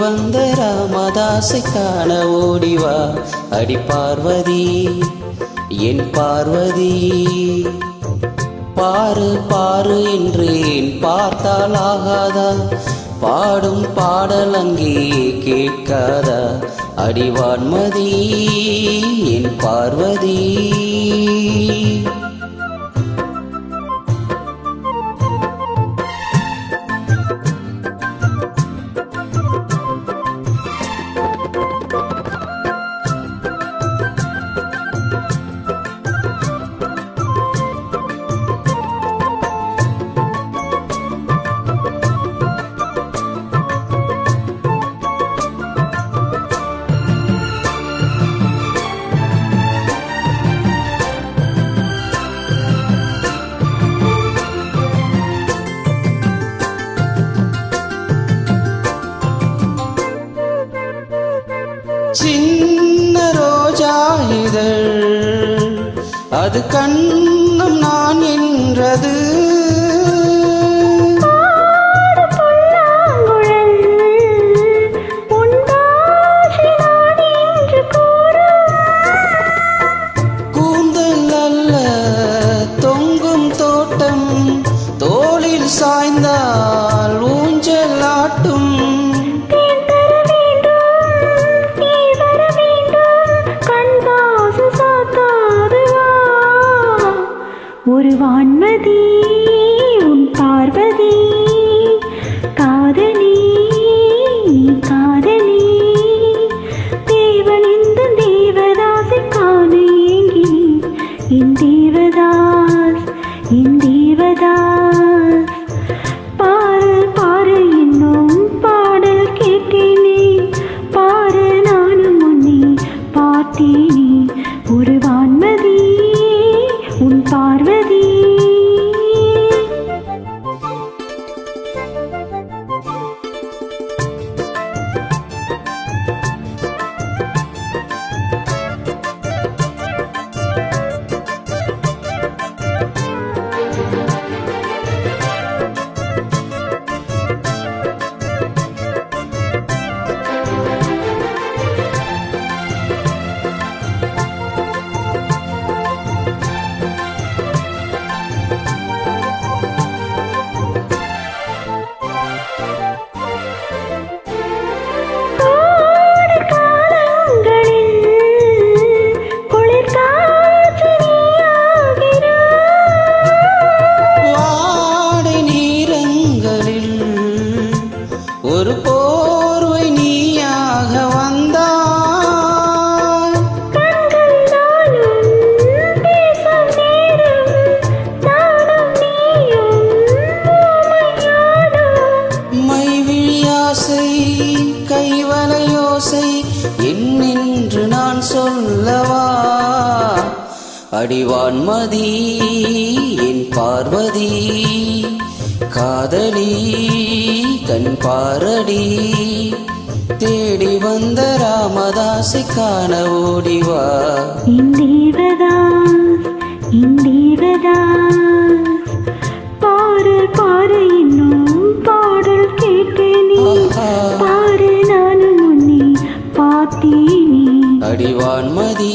வந்த ராமதாசை காண ஓடிவா அடி பார்வதி என் பார்வதி. பாரு பாரு என் பார்த்தால் ஆகாதா? பாடும் பாடல் அங்கே கேட்காதா? அடிவான்மதி என் பார்வதி. இதழ் அது கண்ணும் நான் என்றது வான்மதி உன் பார்வதி காதல் ஒரு போர்வை நீயாக வந்தாய். மைவிழியாசை கைவலையோசை என்னென்று நான் சொல்லவா? அடிவான்மதி என் பார்வதி. காதலி கண் பாரடி தேடி வந்த ராமதாசை காண ஓடிவா என் தேவதாஸ், என் தேவதாஸ். பாரு இன்னும் பாடல் கேட்டேனே. பாரு நானும் உன்னை பார்த்தேனே அடிவான்மதி